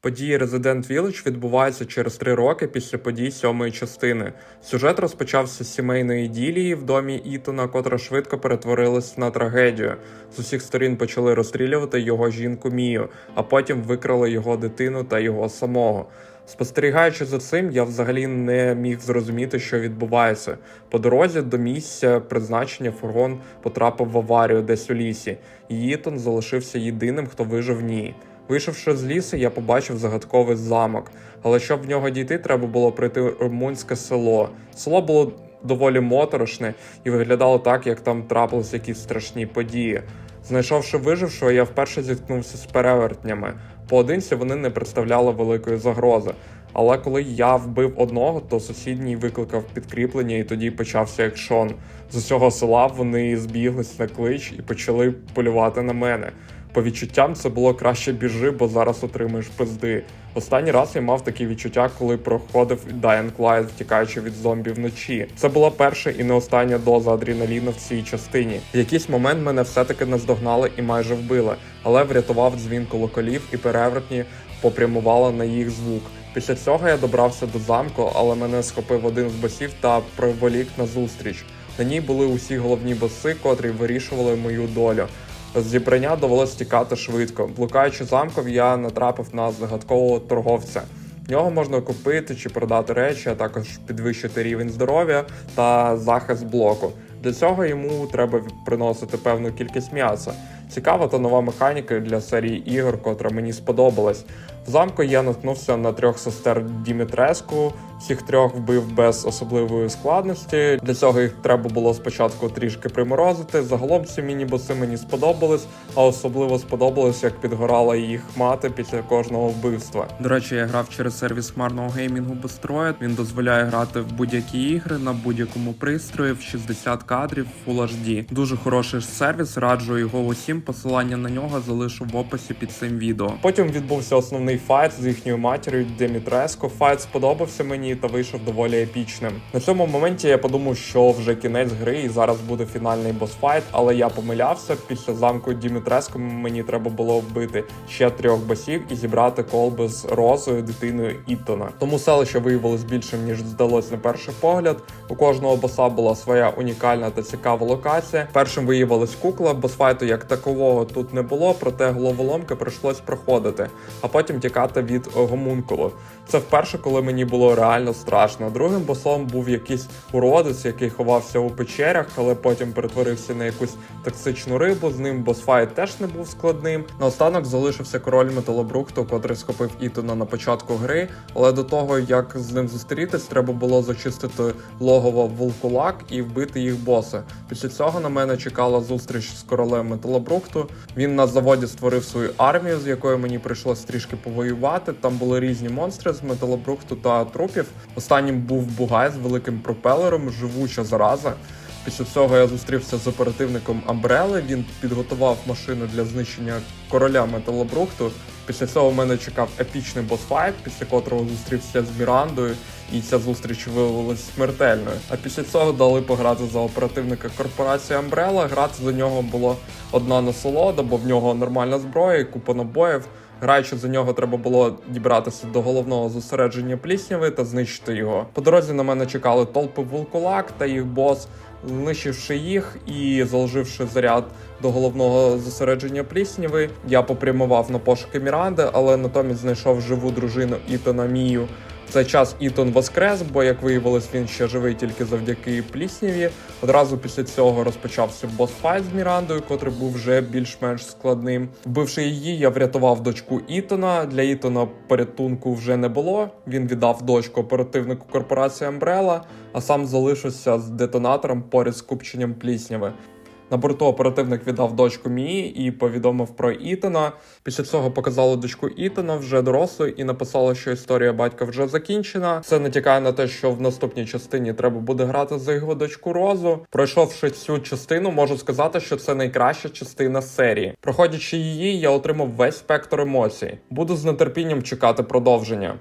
Події Resident Village відбуваються через три роки після подій сьомої частини. Сюжет розпочався з сімейної іділії в домі Ітона, котра швидко перетворилась на трагедію. З усіх сторін почали розстрілювати його жінку Мію, а потім викрали його дитину та його самого. Спостерігаючи за цим, я взагалі не міг зрозуміти, що відбувається. По дорозі до місця призначення фургон потрапив в аварію десь у лісі, і Ітон залишився єдиним, хто вижив в ній. Вийшовши з лісу, я побачив загадковий замок, але щоб в нього дійти, треба було пройти румунське село. Село було доволі моторошне і виглядало так, як там трапились якісь страшні події. Знайшовши вижившого, я вперше зіткнувся з перевертнями. Поодинці вони не представляли великої загрози. Але коли я вбив одного, то сусідній викликав підкріплення, і тоді почався екшон. З усього села вони збіглись на клич і почали полювати на мене. По відчуттям це було краще біжи, бо зараз отримаєш пизди. Останній раз я мав такі відчуття, коли проходив Dying Light, втікаючи від зомбі вночі. Це була перша і не остання доза адреналіну в цій частині. В якийсь момент мене все-таки наздогнали і майже вбили, але врятував дзвін колоколів і перевертні попрямували на їх звук. Після цього я добрався до замку, але мене схопив один з босів та приволік на зустріч. На ній були усі головні боси, котрі вирішували мою долю. Зібрання довелось тікати швидко. Блукаючи замком, я натрапив на загадкового торговця. В нього можна купити чи продати речі, а також підвищити рівень здоров'я та захист блоку. Для цього йому треба приносити певну кількість м'яса. Цікава та нова механіка для серії ігор, котра мені сподобалась. В замку я наткнувся на трьох сестер Дімітреску. Всіх трьох вбив без особливої складності. Для цього їх треба було спочатку трішки приморозити. Загалом ці міні-боси мені сподобались, а особливо сподобалось, як підгорала їх мати після кожного вбивства. До речі, я грав через сервіс хмарного геймінгу Bestroid. Він дозволяє грати в будь-які ігри на будь-якому пристрої в 60 кадрів Full HD. Дуже хороший сервіс, раджу його усім. Посилання на нього залишу в описі під цим відео. Потім відбувся основний файт з їхньою матір'ю Демітреско. Файт сподобався мені та вийшов доволі епічним. На цьому моменті я подумав, що вже кінець гри і зараз буде фінальний босфайт, але я помилявся. Після замку Дімітреско мені треба було вбити ще трьох босів і зібрати колби з розою дитиною Іттона. Тому селище виявилось більшим ніж здалось на перший погляд. У кожного боса була своя унікальна та цікава локація. Першим виявилась кукла, босфайту як такового тут не було, проте головоломки прийшлось проходити, а потім тікати від гомункулу. Це вперше, коли мені було реально страшно. Другим босом був якийсь уродець, який ховався у печерях, але потім перетворився на якусь токсичну рибу. З ним босфайт теж не був складним. Наостанок залишився король металобрухту, котрий схопив Ітона на початку гри. Але до того як з ним зустрітись, треба було зачистити логово вулкулак і вбити їх боса. Після цього на мене чекала зустріч з королем металобрухту. Він на заводі створив свою армію, з якою мені прийшлося трішки повоювати. Там були різні монстри з металобрухту та трупів. Останнім був бугай з великим пропелером, живуча зараза. Після цього я зустрівся з оперативником Амбрели. Він підготував машину для знищення короля металобрухту. Після цього мене чекав епічний босфайт, після котрого зустрівся з Мірандою, і ця зустріч виявилась смертельною. А після цього дали пограти за оперативника корпорації Umbrella. Грати за нього було одна насолода, бо в нього нормальна зброя, і купа набоїв. Граючи за нього, треба було дібратися до головного зосередження плісняви та знищити його. По дорозі на мене чекали толпи вулкулак та їх бос. Знищивши їх і заложивши заряд до головного зосередження Плісніви, я попрямував на пошуки Міранди, але натомість знайшов живу дружину Ітона Мію. Цей час Ітон воскрес, бо як виявилось, він ще живий тільки завдяки плісняві. Одразу після цього розпочався босфайт з Мірандою, котрий був вже більш-менш складним. Вбивши її, я врятував дочку Ітона. Для Ітона порятунку вже не було. Він віддав дочку оперативнику корпорації Umbrella, а сам залишився з детонатором поряд з купченням плісняви. На борту оперативник віддав дочку Мії і повідомив про Ітана. Після цього показали дочку Ітана вже дорослою і написали, що історія батька вже закінчена. Це натякає на те, що в наступній частині треба буде грати за його дочку Розу. Пройшовши цю частину, можу сказати, що це найкраща частина серії. Проходячи її, я отримав весь спектр емоцій. Буду з нетерпінням чекати продовження.